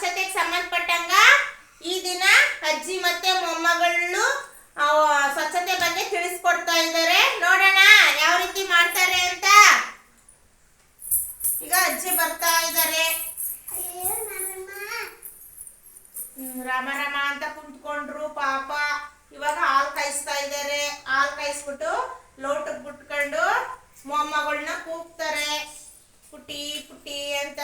ಸ್ವಚ್ಛತೆಗೆ ಸಂಬಂಧಪಟ್ಟಂಗ ಈ ದಿನ ಅಜ್ಜಿ ಮತ್ತೆ ಮೊಮ್ಮಗಳು ಸ್ವಚ್ಛತೆ ಬಗ್ಗೆ ತಿಳಿಸ್ಕೊಡ್ತಾ ಇದ್ದಾರೆ. ನೋಡೋಣ ಯಾವ ರೀತಿ ಮಾಡ್ತಾರೆ ಅಂತ. ಈಗ ಅಜ್ಜಿ ಬರ್ತಾ ಇದ್ದಾರೆ. ರಾಮ ರಾಮ ಅಂತ ಕುಂತ್ಕೊಂಡ್ರು ಪಾಪ. ಇವಾಗ ಹಾಲು ಕಾಯಿಸ್ತಾ ಇದ್ದಾರೆ. ಹಾಲು ಕಾಯಿಸ್ಬಿಟ್ಟು ಲೋಟಕ್ಕೆ ಬಿಟ್ಕೊಂಡು ಮೊಮ್ಮಗಳನ್ನ ಕೂಗ್ತಾರೆ. ಪುಟಿ ಪುಟಿ ಅಂತ.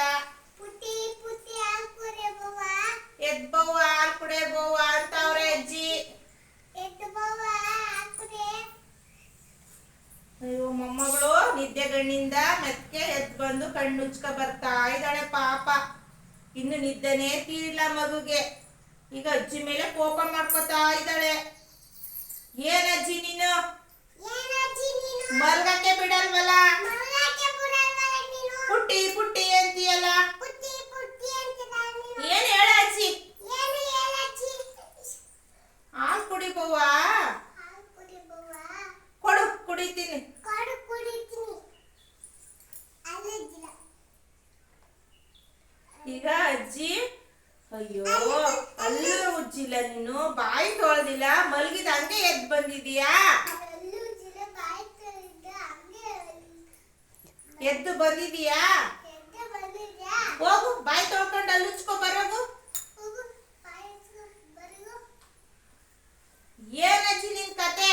ನಿದ್ದೆಗಣ್ಣಿಂದ ಮತ್ತೆ ಎದ್ ಬಂದು ಕಣ್ಣು ಉಜ್ಕ ಬರ್ತಾ ಇದ್ದಾಳೆ ಪಾಪ. ಇನ್ನು ನಿದ್ದೆನೇ ತೀರಿಲ್ಲ ಮಗುಗೆ. ಈಗ ಅಜ್ಜಿ ಮೇಲೆ ಕೋಪ ಮಾಡ್ಕೋತಾ ಇದ್ದಾಳೆ. ಏನ್ ಅಜ್ಜಿ ನೀನು? ಮಲ್ಗಕ್ಕೆ ಬಿಡಲ್ವಲ್ಲ? ಪುಟ್ಟಿ ಪುಟ್ಟಿ ಅಂತೀಯಲ್ಲ? ಏನ್ ಹೇಳ ಅಜ್ಜಿ? ಹಾಲ್ ಕುಡಿಬವ್ವ ಕೊಡು ಕುಡಿತೀನಿ ಈಗ ಅಜ್ಜಿ ಅಯ್ಯೋ ಅಲ್ಲೂ ಉಜ್ಜಿಲ್ಲ ನೀನು ಬಾಯಿ ತೊಳೆದಿಲ್ಲ ಮಲಗಿದ ಹಂಗೆ ಎದ್ ಬಂದಿದೀಯಾ ಎದ್ದು ಬಂದಿದೀಯಾ? ಹೋಗು ಬಾಯಿ ತೊಳ್ಕೊಂಡು ಅಲ್ಲಿ ಉಚ್ಕೊ ಬರೋಗು ಏನ್ ಅಜ್ಜಿ ನಿನ್ ಕತೆ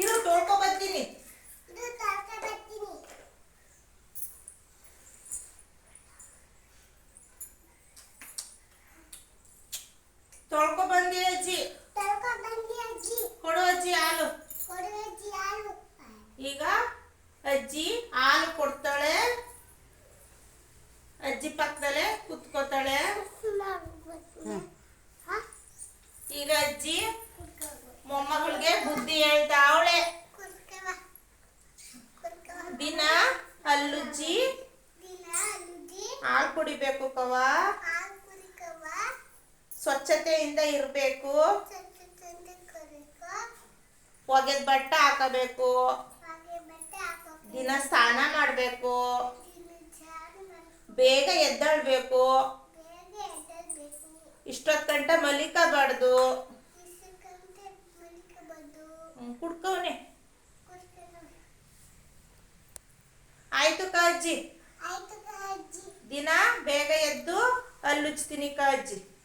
ಇರು ತೊಳ್ಕೊ ಬರ್ತೀನಿ ತೊಳ್ಕೊ ಬಂದಿ ಅಜ್ಜಿ. ಕೊಡು ಅಜ್ಜಿ ಹಾಲು. ಈಗ ಅಜ್ಜಿ ಹಾಲು ಕೊಡ್ತಾಳೆ. ಅಜ್ಜಿ ಪಕ್ಕದಲ್ಲೇ ಕುತ್ಕೋತಾಳೆ. ಈಗ ಅಜ್ಜಿ ಮೊಮ್ಮಗಳಿಗೆ ಬುದ್ಧಿ ಹೇಳ್ತಾ ಅವಳೆ. ದಿನ ಅಲ್ಲುಜ್ಜಿ ಹಾಲು ಕುಡಿಬೇಕು ಕವ ಸ್ವಚ್ಛತೆಯಿಂದ ಇರಬೇಕು. ಒಗೆದ ಬಟ್ಟೆ ಹಾಕಬೇಕು. ದಿನ ಸ್ನಾನ ಮಾಡಬೇಕು. ಬೇಗ ಎದ್ದಾಳ್ಬೇಕು. ಇಷ್ಟೊತ್ತು ಗಂಟೆ ಮಲಿಕಬಾರ್ದು. ಕುಡ್ಕವನೆ. ಆಯ್ತು ಕಾಜಿ ದಿನ ಬೇಗ ಎದ್ದು ಅಲ್ಲುಚ್ತೀನಿ ಕಾಜ್ಜಿ.